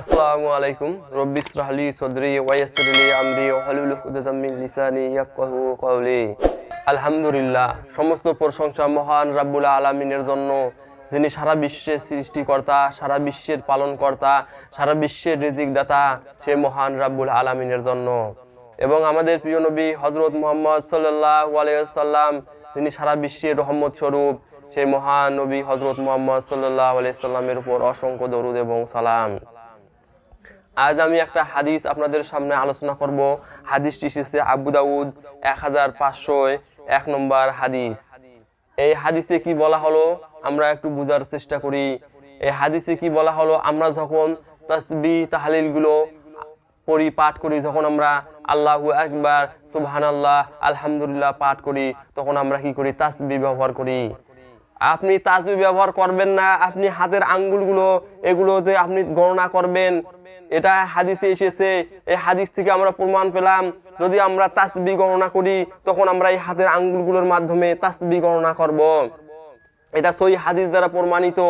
আসসালামু আলাইকুম। রব্বি ইসরাহলি সদরি ওয়াইসরলি আমরি ওয়াহলুল উকদাতাম মিন লিসানি ইয়াফকাহু কওলি। আলহামদুলিল্লাহ, সমস্ত প্রশংসা মহান রাব্বুল আলামিনের জন্য, যিনি সারা বিশ্বের সৃষ্টিকর্তা, সারা বিশ্বের পালনকর্তা, সারা বিশ্বের রিজিক দাতা সে মহান রাব্বুল আলামিনের জন্য। এবং আমাদের প্রিয় নবী হজরত মোহাম্মদ সাল্লাহ আলাইসাল্লাম তিনি সারা বিশ্বের রহমত স্বরূপ, সেই মহান নবী হজরত মোহাম্মদ সাল্লাহ আলাইসাল্লামের উপর অসংখ্য দরুদ এবং সালাম। আজ আমি একটা হাদিস আপনাদের সামনে আলোচনা করব। হাদিসটি এসেছে আবু দাউদ এক হাজার পাঁচশো এক নম্বর হাদিস। এই হাদিসে কি বলা হলো? আমরা একটু বোঝার চেষ্টা করি। এই হাদিসে কি বলা হলো? আমরা যখন তসবি, তাহালিলগুলো পড়ি, পাঠ করি, যখন আমরা আল্লাহ একবার সুবহান আল্লাহ আলহামদুলিল্লাহ পাঠ করি, তখন আমরা কি করি? তাসবি ব্যবহার করি। আপনি তাসবি ব্যবহার করবেন না। আপনি হাতের আঙ্গুলগুলো, এগুলোতে আপনি গণনা করবেন। এটা হাদিসে এসেছে, এই হাদিস থেকে আমরা প্রমাণ পেলাম, যদি আমরা তাসবি গণনা করি, তখন আমরা এই হাতের আঙ্গুলগুলোর মাধ্যমে তাসবি গণনা করব। এটা সই হাদিস দ্বারা প্রমাণিত।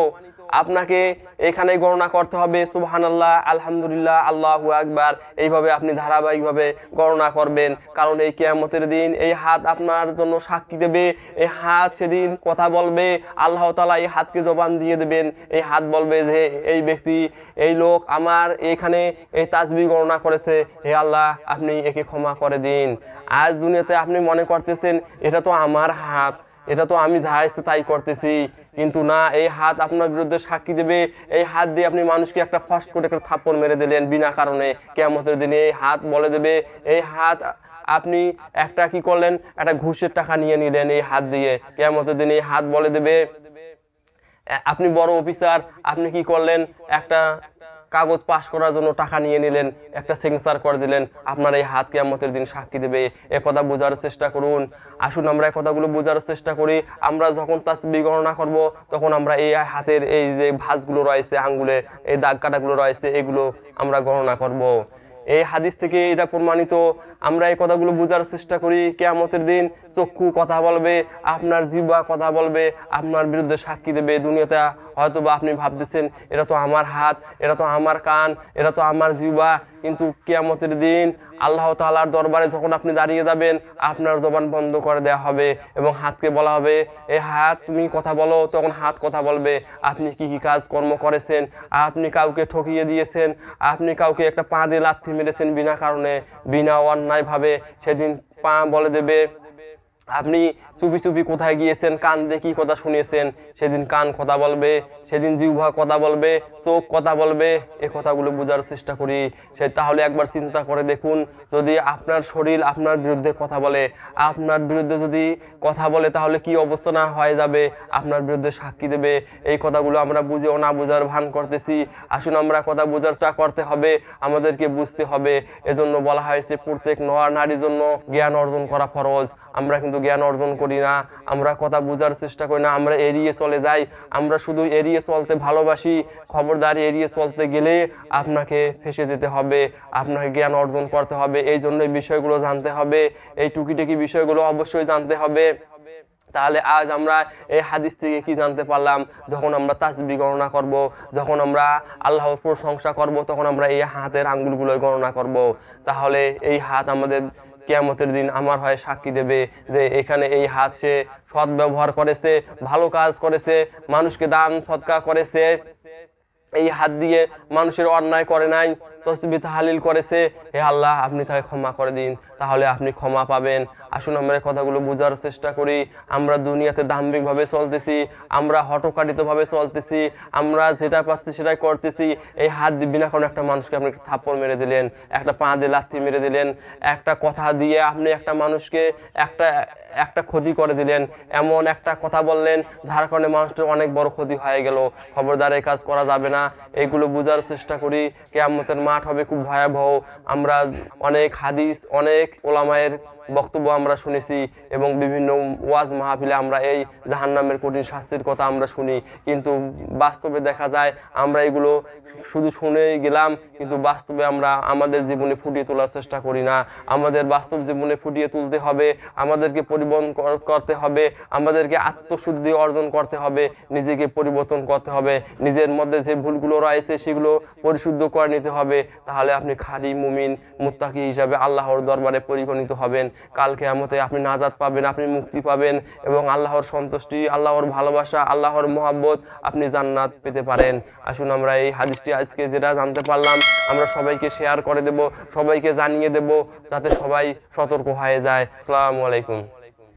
আপনাকে এখানে গণনা করতে হবে। সুবহান আল্লাহ আলহামদুলিল্লাহ, আল্লাহ আকবার। এইভাবে আপনি ধারাবাহিকভাবে গণনা করবেন। কারণ এই কেয়ামতের দিন এই হাত আপনার জন্য সাক্ষী দেবে। এই হাত সেদিন কথা বলবে। আল্লাহ তালা এই হাতকে জবান দিয়ে দেবেন। এই হাত বলবে যে, এই ব্যক্তি, এই লোক আমার এখানে এই তাজবি গণনা করেছে। হে আল্লাহ, আপনি একে ক্ষমা করে দিন। আজ দুনিয়াতে আপনি মনে করতেছেন, এটা তো আমার হাত। এটা তো আমি যা ইচ্ছে তাই করতেছি। কিন্তু না, এই হাত আপনার বিরুদ্ধে সাক্ষী দেবে। এই হাত দিয়ে আপনি মানুষকে একটা ফার্স্ট করে একটা থাপ্পড় মেরে দিলেন বিনা কারণে। কেমতের দিনে এই হাত বলে দেবে, এই হাত আপনি একটা কি করলেন? একটা ঘুষের টাকা নিয়ে নিলেন এই হাত দিয়ে। কেমতের দিনে এই হাত বলে দেবে আপনি বড় অফিসার, আপনি কি করলেন? একটা কাগজ পাশ করার জন্য টাকা নিয়ে নিলেন, একটা সিগনেচার করে দিলেন, আপনার এই হাত কেয়ামতের দিন সাক্ষী দেবে। এ কথা বোঝার চেষ্টা করুন। আসুন আমরা এই কথাগুলো বোঝার চেষ্টা করি। আমরা যখন তাসবি গণনা করব, তখন আমরা এই হাতের এই যে ভাঁজগুলো রয়েছে আঙ্গুলের এই দাগ কাটাগুলো রয়েছে, এগুলো আমরা গণনা করব। এই হাদিস থেকে এটা প্রমাণিত আমরা এই কথাগুলো বোঝার চেষ্টা করি, কেয়ামতের দিন চক্ষু কথা বলবে, আপনার জিবা কথা বলবে, আপনার বিরুদ্ধে সাক্ষী দেবে দুনিয়াতে। হয়তো বা আপনি ভাবতেছেন, এটা তো আমার হাত, এটা তো আমার কান, এটা তো আমার জিবা কিন্তু কেয়ামতের দিন আল্লাহ তালার দরবারে যখন আপনি দাঁড়িয়ে যাবেন, আপনার জবান বন্ধ করে দেওয়া হবে এবং হাতকে বলা হবে, এ হাত, তুমি কথা বলো। তখন হাত কথা বলবে, আপনি কি কি কাজ কর্ম করেছেন? আপনি কাউকে ঠকিয়ে দিয়েছেন? আপনি কাউকে একটা পা দিয়ে লাথি মেরেছেন বিনা কারণে? বিনা অন্যায়ভাবে সেদিন পা বলে দেবে। আপনি চুপি চুপি কোথায় গিয়েছেন, কান দিয়ে কি কথা শুনিয়েছেন, সেদিন কান কথা বলবে, সেদিন জিহ্বা কথা বলবে, চোখ কথা বলবে, এ কথাগুলো বোঝার চেষ্টা করি। সে তাহলে একবার চিন্তা করে দেখুন, যদি আপনার শরীর আপনার বিরুদ্ধে কথা বলে, আপনার বিরুদ্ধে যদি কথা বলে তাহলে কি অবস্থা না হয়ে যাবে, আপনার বিরুদ্ধে সাক্ষী দেবে। এই কথাগুলো আমরা বুঝেও না বোঝার ভান করতেছি। আসুন আমরা কথা বোঝার চেষ্টা করতে হবে, আমাদেরকে বুঝতে হবে। এজন্য বলা হয়েছে, প্রত্যেক নর নারীর জন্য জ্ঞান অর্জন করা ফরজ। আমরা কিন্তু জ্ঞান অর্জন করি না, আমরা কথা বোঝার চেষ্টা করি না, আমরা এড়িয়ে চলে যাই, আমরা শুধু এড়িয়ে চলতে ভালোবাসি, খবরদার এড়িয়ে চলতে গেলে আপনাকে ফেসে যেতে হবে, আপনাকে জ্ঞান অর্জন করতে হবে, এই জন্য বিষয়গুলো জানতে হবে, এই টুকিটাকি বিষয়গুলো অবশ্যই জানতে হবে। তাহলে আজ আমরা এই হাদিস থেকে কি জানতে পারলাম? যখন আমরা তাসবি গণনা করব, যখন আমরা আল্লাহর প্রশংসা করব, তখন আমরা এই হাতের আঙ্গুলগুলো গণনা করব। তাহলে এই হাত আমাদের কেয়ামতের দিন আমার হয় সাক্ষী দেবে যে এখানে এই হাত সে সৎ ব্যবহার করেছে, ভালো কাজ করেছে, মানুষকে দান সৎকার করেছে। এই হাত দিয়ে মানুষের অন্যায় করে নাই তসবি তাহালিল করেছে হে আল্লাহ, আপনি তাকে ক্ষমা করে দিন। তাহলে আপনি ক্ষমা পাবেন। আসুন আমরা কথাগুলো বোঝার চেষ্টা করি। আমরা দুনিয়াতে দাম্ভিকভাবে চলতেছি। আমরা হটকারিতভাবে চলতেছি। আমরা যেটা পাচ্ছি সেটাই করতেছি। এই হাত বিনা কারণে একটা মানুষকে আপনি একটা থাপ্পড় মেরে দিলেন, একটা পা দিয়ে লাথি মেরে দিলেন, একটা কথা দিয়ে আপনি একটা মানুষকে, একটা একটা ক্ষতি করে দিলেন, এমন একটা কথা বললেন, যার কারণে মানুষটার অনেক বড় ক্ষতি হয়ে গেল। খবরদার এই কাজ করা যাবে না। এইগুলো বোঝার চেষ্টা করি, কেয়ামতের মাঠ হবে খুব ভয়াবহ। আমরা অনেক হাদিস, অনেক ওলামায়ের বক্তব্য আমরা শুনেছি এবং বিভিন্ন ওয়াজ মাহফিলে আমরা এই জাহান্নামের কঠিন শাস্তির কথা আমরা শুনি। কিন্তু বাস্তবে দেখা যায়, আমরা এগুলো শুধু শুনেই গেলাম, কিন্তু বাস্তবে আমরা আমাদের জীবনে ফুটিয়ে তোলার চেষ্টা করি না। আমাদের বাস্তব জীবনে ফুটিয়ে তুলতে হবে। আমাদেরকে পরিবহন কর- করতে হবে। আমাদেরকে আত্মশুদ্ধি অর্জন করতে হবে, নিজেকে পরিবর্তন করতে হবে। নিজের মধ্যে যে ভুলগুলো রয়েছে সেগুলো পরিশুদ্ধ করে নিতে হবে। তাহলে আপনি খালি মুমিন, মুত্তাকি হিসাবে আল্লাহর দরবারে পরিগণিত হবেন। কালকে আমতে আপনি নাজাত পাবেন, আপনি মুক্তি পাবেন এবং আল্লাহর সন্তুষ্টি, আল্লাহর ভালোবাসা, আল্লাহর মোহাব্বত আপনি জান্নাত পেতে পারেন। আসুন আমরা এই হাদিসটি আজকে যেটা জানতে পারলাম, আমরা সবাইকে শেয়ার করে দেব, সবাইকে জানিয়ে দেব, যাতে সবাই সতর্ক হয়ে যায়। আসসালামু আলাইকুম।